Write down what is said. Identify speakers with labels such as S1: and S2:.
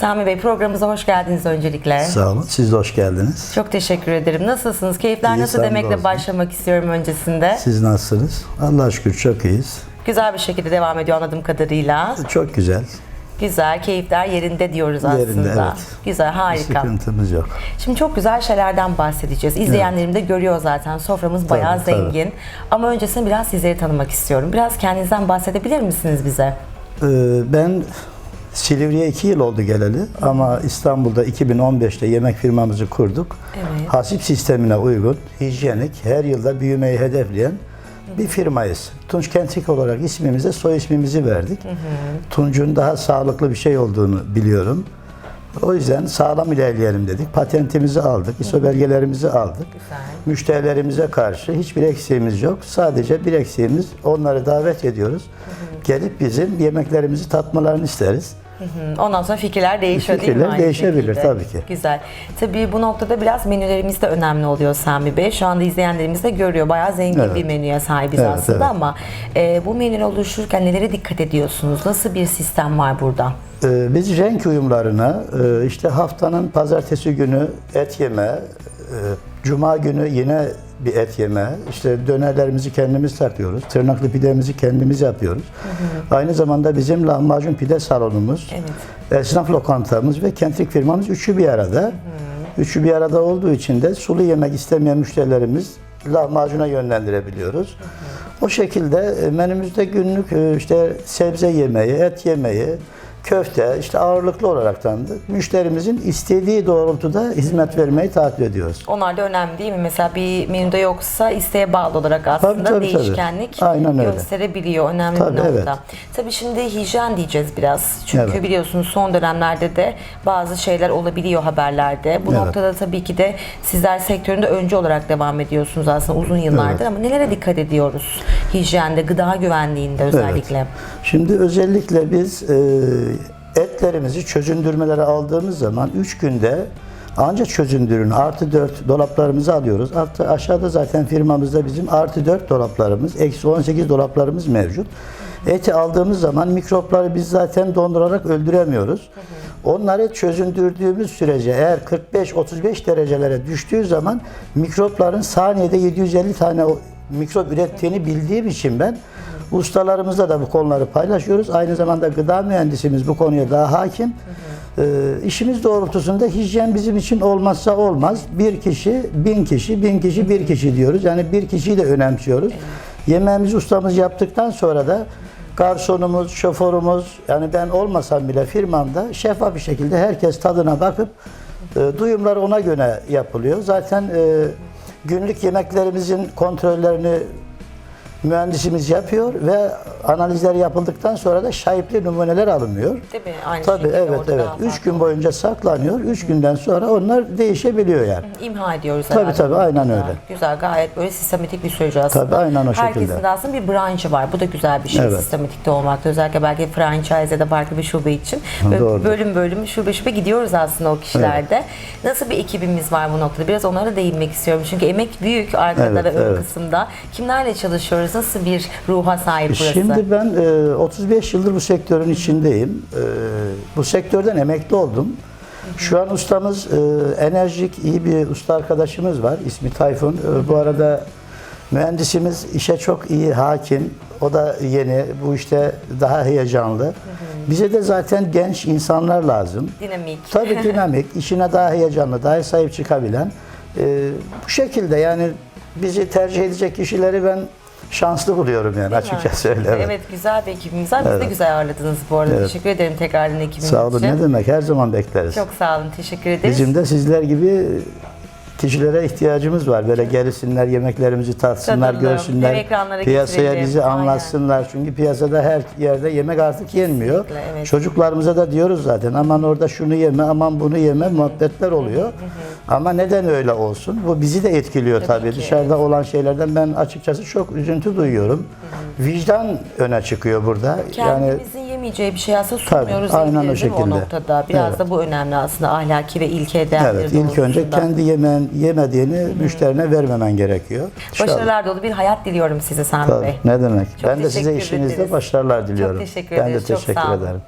S1: Sami Bey programımıza hoş geldiniz öncelikle.
S2: Sağ olun. Siz de hoş geldiniz.
S1: Çok teşekkür ederim. Nasılsınız? Keyifler
S2: İyi,
S1: nasıl demekle başlamak istiyorum öncesinde.
S2: Siz nasılsınız? Allah'a şükür çok iyiyiz.
S1: Güzel bir şekilde devam ediyor anladığım kadarıyla.
S2: Çok güzel.
S1: Güzel, keyifler yerinde diyoruz aslında.
S2: Yerinde, evet.
S1: Güzel, harika.
S2: Sıkıntımız yok.
S1: Şimdi çok güzel şeylerden bahsedeceğiz. İzleyenlerim de görüyor zaten. Soframız bayağı
S2: tabii.
S1: zengin. Ama öncesinde biraz sizleri tanımak istiyorum. Biraz kendinizden bahsedebilir misiniz bize?
S2: Ee, ben Silivri'ye iki yıl oldu geleli ama İstanbul'da 2015'te yemek firmamızı kurduk.
S1: Evet.
S2: Hasip sistemine uygun, hijyenik, her yılda büyümeyi hedefleyen bir firmayız. Tunç Kentrik olarak ismimize soy ismimizi verdik. Tunç'un daha sağlıklı bir şey olduğunu biliyorum. O yüzden sağlam ilerleyelim dedik. Patentimizi aldık, ISO belgelerimizi aldık.
S1: Güzel.
S2: Müşterilerimize karşı hiçbir eksiğimiz yok. Sadece bir eksiğimiz onları davet ediyoruz. Gelip bizim yemeklerimizi tatmalarını isteriz.
S1: Hı, Ondan sonra fikirler değişiyor değil mi?
S2: Fikirler
S1: Aynı
S2: değişebilir,
S1: şekilde?
S2: tabii ki.
S1: Güzel. Tabii bu noktada biraz menülerimiz de önemli oluyor Sami Bey. Şu anda izleyenlerimiz de görüyor. Bayağı zengin
S2: Evet.
S1: bir menüye sahibiz
S2: Evet,
S1: aslında
S2: evet.
S1: ama e, bu menüler oluşurken nelere dikkat ediyorsunuz? Nasıl bir sistem var burada?
S2: Ee, Biz renk uyumlarına e, işte haftanın pazartesi günü et yeme, e, cuma günü yine bir et yeme, işte dönerlerimizi kendimiz takıyoruz, tırnaklı pidemizi kendimiz yapıyoruz. Aynı zamanda bizim lahmacun pide salonumuz,
S1: Evet.
S2: esnaf lokantamız ve kentlik firmamız üçü bir arada. Üçü bir arada olduğu için de sulu yemek istemeyen müşterilerimiz lahmacuna yönlendirebiliyoruz. O şekilde e, menümüzde günlük e, işte sebze yemeği, et yemeği, köfte işte ağırlıklı olaraktan da müşterimizin istediği doğrultuda hizmet vermeyi takip ediyoruz.
S1: Onlar da önemli değil mi? Mesela bir menüde yoksa isteğe bağlı olarak aslında
S2: Tabii, tabii, tabii.
S1: değişkenlik
S2: Aynen öyle.
S1: gösterebiliyor. Önemli
S2: Tabii,
S1: bir nokta.
S2: evet.
S1: Tabii şimdi hijyen diyeceğiz biraz. Çünkü
S2: Evet.
S1: biliyorsunuz son dönemlerde de bazı şeyler olabiliyor haberlerde. Bu
S2: Evet.
S1: noktada tabii ki de sizler sektöründe öncü olarak devam ediyorsunuz aslında uzun yıllardır
S2: Evet.
S1: ama nelere dikkat ediyoruz? Hijyende, gıda güvenliğinde özellikle.
S2: Evet. Şimdi özellikle biz e, etlerimizi çözündürmelere aldığımız zaman 3 günde ancak çözündürün artı 4 dolaplarımızı alıyoruz. Artı aşağıda zaten firmamızda bizim artı 4 dolaplarımız, eksi 18 dolaplarımız mevcut. Eti aldığımız zaman mikropları biz zaten dondurarak öldüremiyoruz. Onları çözündürdüğümüz sürece eğer 45-35 derecelere düştüğü zaman mikropların saniyede 750 tane mikrop ürettiğini bildiğim için ben ustalarımızla da bu konuları paylaşıyoruz. Aynı zamanda gıda mühendisimiz bu konuya daha hakim. Ee, işimiz doğrultusunda hijyen bizim için olmazsa olmaz. Bir kişi, bin kişi, bin kişi, bir kişi diyoruz. Yani bir kişiyi de önemsiyoruz. Yemeğimizi ustamız yaptıktan sonra da garsonumuz, şoförümüz, yani ben olmasam bile firmamda şeffaf bir şekilde herkes tadına bakıp e, duyumlar ona göre yapılıyor. Zaten e, günlük yemeklerimizin kontrollerini mühendisimiz yapıyor ve analizler yapıldıktan sonra da şahipli numuneler alınıyor.
S1: Değil mi? Aynı
S2: Tabii evet evet.
S1: daha
S2: 3
S1: farklı.
S2: gün boyunca saklanıyor. 3 günden sonra onlar değişebiliyor yani.
S1: İmha ediyoruz
S2: Tabii,
S1: herhalde.
S2: tabii, aynen
S1: Güzel.
S2: öyle.
S1: Güzel, gayet böyle sistematik bir süreç aslında.
S2: Tabii, aynen o şekilde.
S1: Herkesin de aslında bir branşı var. Bu da güzel bir şey
S2: Evet.
S1: sistematikte olmakta. Özellikle belki franchise ya da farklı bir şube için. Böyle
S2: Doğru.
S1: bölüm bölüm, şube şube gidiyoruz aslında o kişilerde. Nasıl bir ekibimiz var bu noktada? Biraz onlara değinmek istiyorum. Çünkü emek büyük arkada
S2: Evet,
S1: ve ön
S2: evet.
S1: kısımda. Kimlerle çalışıyoruz? Nasıl bir ruha sahip burası?
S2: Şimdi ben e, 35 yıldır bu sektörün içindeyim. E, bu sektörden emekli oldum. Şu an ustamız e, enerjik iyi bir usta arkadaşımız var. İsmi Tayfun. E, bu arada mühendisimiz işe çok iyi hakim. O da yeni. Bu işte daha heyecanlı. Bize de zaten genç insanlar lazım.
S1: Dinamik.
S2: Tabii dinamik, işine daha heyecanlı, daha sahip çıkabilen. e, bu şekilde yani bizi tercih edecek kişileri ben şanslı buluyorum yani
S1: Değil
S2: açıkçası öyle. Evet.
S1: Evet güzel bir ekibimiz var. Bizi de güzel ağırladınız bu arada.
S2: Evet.
S1: Teşekkür ederim tekrardan ekibimiz
S2: Sağ olun
S1: için.
S2: ne demek her zaman bekleriz.
S1: Çok sağ olun. Teşekkür ederiz.
S2: Bizim de sizler gibi kişilere ihtiyacımız var. Böyle gelsinler, yemeklerimizi tatsınlar, görsünler.
S1: ekranlara
S2: Piyasaya
S1: getirelim.
S2: bizi
S1: Aynen.
S2: anlatsınlar. Çünkü piyasada her yerde yemek artık yenmiyor.
S1: evet.
S2: Çocuklarımıza da diyoruz zaten aman orada şunu yeme, aman bunu yeme muhabbetler oluyor. Ama neden öyle olsun? Bu bizi de etkiliyor tabii.
S1: ki,
S2: Dışarıda olan şeylerden ben açıkçası çok üzüntü duyuyorum. Vicdan öne çıkıyor burada. Yani
S1: Kendimizin yemeyeceği bir şey aslında sunmuyoruz
S2: Tabii, aynen o
S1: mi o
S2: şekilde.
S1: noktada. Biraz
S2: Evet.
S1: da bu önemli aslında ahlaki ve ilke değerleri
S2: Evet, ilk önce kendi yemen, yemediğini müşterine vermemen gerekiyor. İnşallah.
S1: Başarılar dolu bir hayat diliyorum size Sami
S2: Tabii,
S1: Bey.
S2: ne demek.
S1: Çok
S2: ben de size işinizde
S1: ederiz.
S2: başarılar diliyorum.
S1: teşekkür
S2: ben de
S1: ederiz, çok
S2: teşekkür ederim.